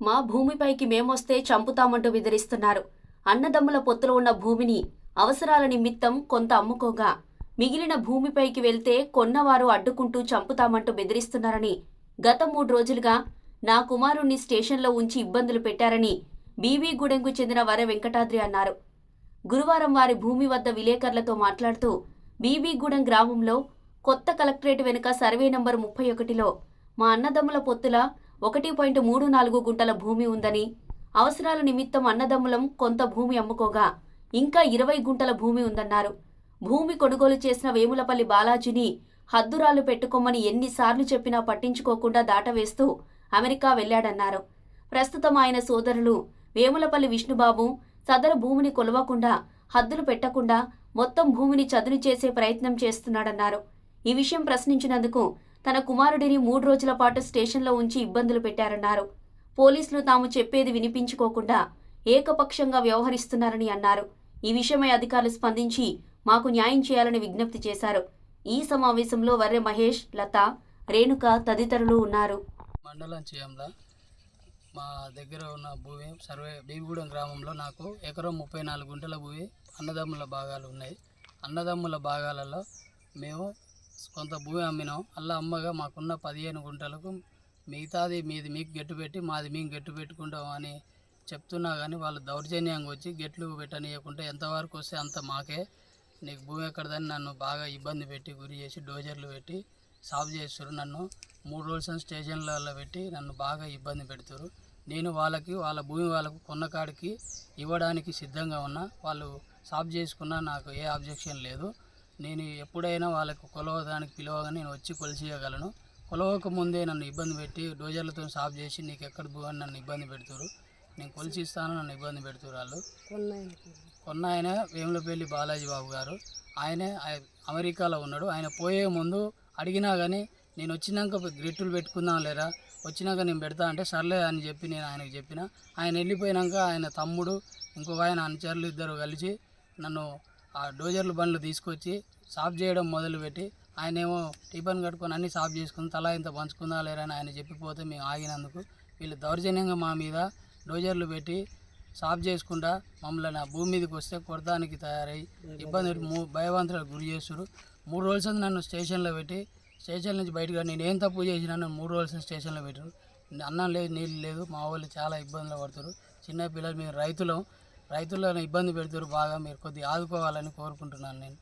మా భూమిపైకి మేమొస్తే చంపుతామంటూ బెదిరిస్తున్నారు. అన్నదమ్ముల పొత్తులో ఉన్న భూమిని అవసరాల నిమిత్తం కొంత అమ్ముకోగా మిగిలిన భూమిపైకి వెళ్తే కొన్నవారు అడ్డుకుంటూ చంపుతామంటూ బెదిరిస్తున్నారని గత మూడు రోజులుగా నా కుమారుణ్ణి స్టేషన్లో ఉంచి ఇబ్బందులు పెట్టారని బీబీగూడెంకు చెందిన వర వెంకటాద్రి అన్నారు. గురువారం వారి భూమి వద్ద విలేకరులతో మాట్లాడుతూ బీబీగూడెం గ్రామంలో కొత్త కలెక్టరేట్ వెనుక సర్వే నంబర్ ముప్పై ఒకటిలో మా అన్నదమ్ముల పొత్తుల ఒకటి పాయింట్ మూడు నాలుగు గుంటల భూమి ఉందని అవసరాల నిమిత్తం అన్నదమ్ములం కొంత భూమి అమ్ముకోగా ఇంకా ఇరవై గుంటల భూమి ఉందన్నారు. భూమి కొనుగోలు చేసిన వేములపల్లి బాలాజీని హద్దురాలు పెట్టుకోమని ఎన్నిసార్లు చెప్పినా పట్టించుకోకుండా దాటవేస్తూ అమెరికా వెళ్ళాడన్నారు ప్రస్తుతం ఆయన సోదరులు వేములపల్లి విష్ణుబాబు సదరు భూమిని కొలవకుండా హద్దులు పెట్టకుండా మొత్తం భూమిని చదును చేసే ప్రయత్నం చేస్తున్నాడన్నారు. ఈ విషయం ప్రశ్నించినందుకు తన కుమారుడిని మూడు రోజుల పాటు స్టేషన్లో ఉంచి ఇబ్బందులు పెట్టారన్నారు. పోలీసులు తాము చెప్పేది వినిపించుకోకుండా ఏకపక్షంగా వ్యవహరిస్తున్నారని అన్నారు. ఈ విషయమై అధికారులు స్పందించి మాకు న్యాయం చేయాలని విజ్ఞప్తి చేశారు. ఈ సమావేశంలో వర్రె మహేష్ లత రేణుక తదితరులు ఉన్నారు. మండలం చేయంల. మా దగ్గర ఉన్న భూమి సర్వే బీబిగూడెం గ్రామంలో నాకు ఎకరం ముప్పై నాలుగు గుంటల భూమి అన్నదమ్ముల భాగాలు ఉన్నాయి. అన్నదమ్ముల భాగాలలో మేము కొంత భూమి అమ్మినాం. అలా అమ్మగా మాకున్న పదిహేను గుంటలకు మిగతాది మీది మీకు గెట్టు పెట్టి మాది మేము గెట్టు పెట్టుకుంటాం అని చెప్తున్నా కానీ వాళ్ళు దౌర్జన్యంగా వచ్చి గెట్లు పెట్టనియకుండా ఎంతవరకు వస్తే అంత మాకే. నీకు భూమి ఎక్కడదని నన్ను బాగా ఇబ్బంది పెట్టి గురి చేసి డోజర్లు పెట్టి సాఫ్ చేస్తారు నన్ను. మూడు రోజుల స్టేషన్లలో పెట్టి నన్ను బాగా ఇబ్బంది పెడతారు నేను వాళ్ళకి వాళ్ళ భూమి వాళ్ళకు కొన్న కాడికి ఇవ్వడానికి సిద్ధంగా ఉన్నా. వాళ్ళు సాఫ్ చేసుకున్నా నాకు ఏ అబ్జెక్షన్ లేదు. నేను ఎప్పుడైనా వాళ్ళకు కొలవడానికి పిలవగా నేను వచ్చి కొలిచేయగలను. కొలవక ముందే నన్ను ఇబ్బంది పెట్టి డోజర్లతో సాఫ్ చేసి నీకు ఎక్కడ పోవని అని నన్ను ఇబ్బంది పెడతారు నేను కొలిచిస్తాను నన్ను ఇబ్బంది పెడుతారు వాళ్ళు. కొన్న ఆయన వేములపల్లి బాలాజీ బాబు గారు. ఆయనే అమెరికాలో ఉన్నాడు. ఆయన పోయే ముందు అడిగినా కానీ నేను వచ్చినాక గ్రిట్టులు పెట్టుకుందాం లేరా? వచ్చినాక నేను పెడతా అంటే సర్లే అని చెప్పి నేను ఆయనకు చెప్పిన. ఆయన వెళ్ళిపోయినాక ఆయన తమ్ముడు ఇంకొక ఆయన అనుచరులు ఇద్దరు కలిసి నన్ను ఆ డోజర్లు బండ్లు తీసుకొచ్చి సాఫ్ చేయడం మొదలుపెట్టి ఆయనేమో టిఫన్ టిఫిన్ కట్టుకొని అన్ని సాఫ్ చేసుకుని తలా ఇంత పంచుకుందా లేరా అని ఆయన చెప్పిపోతే మేము ఆగినందుకు వీళ్ళు దౌర్జన్యంగా మా మీద డోజర్లు పెట్టి సాఫ్ చేసుకుంటా మమ్మల్ని ఆ భూమి మీదకి వస్తే కొడతానికి తయారై ఇబ్బంది పెట్టి మూ భయవంతులకు గురి చేస్తారు మూడు రోజుల నన్ను స్టేషన్లో పెట్టి స్టేషన్ నుంచి బయటకు నేను ఏం తప్పు చేసినా నన్ను మూడు రోజుల స్టేషన్లో పెట్టారు. అన్నం లేదు నీళ్ళు లేదు మా వాళ్ళు చాలా ఇబ్బందులు పడుతారు చిన్న పిల్లలు మీరు రైతులం రైతులను ఇబ్బంది పెడతారు బాగా మీరు కొద్దిగా ఆదుకోవాలని కోరుకుంటున్నాను నేను.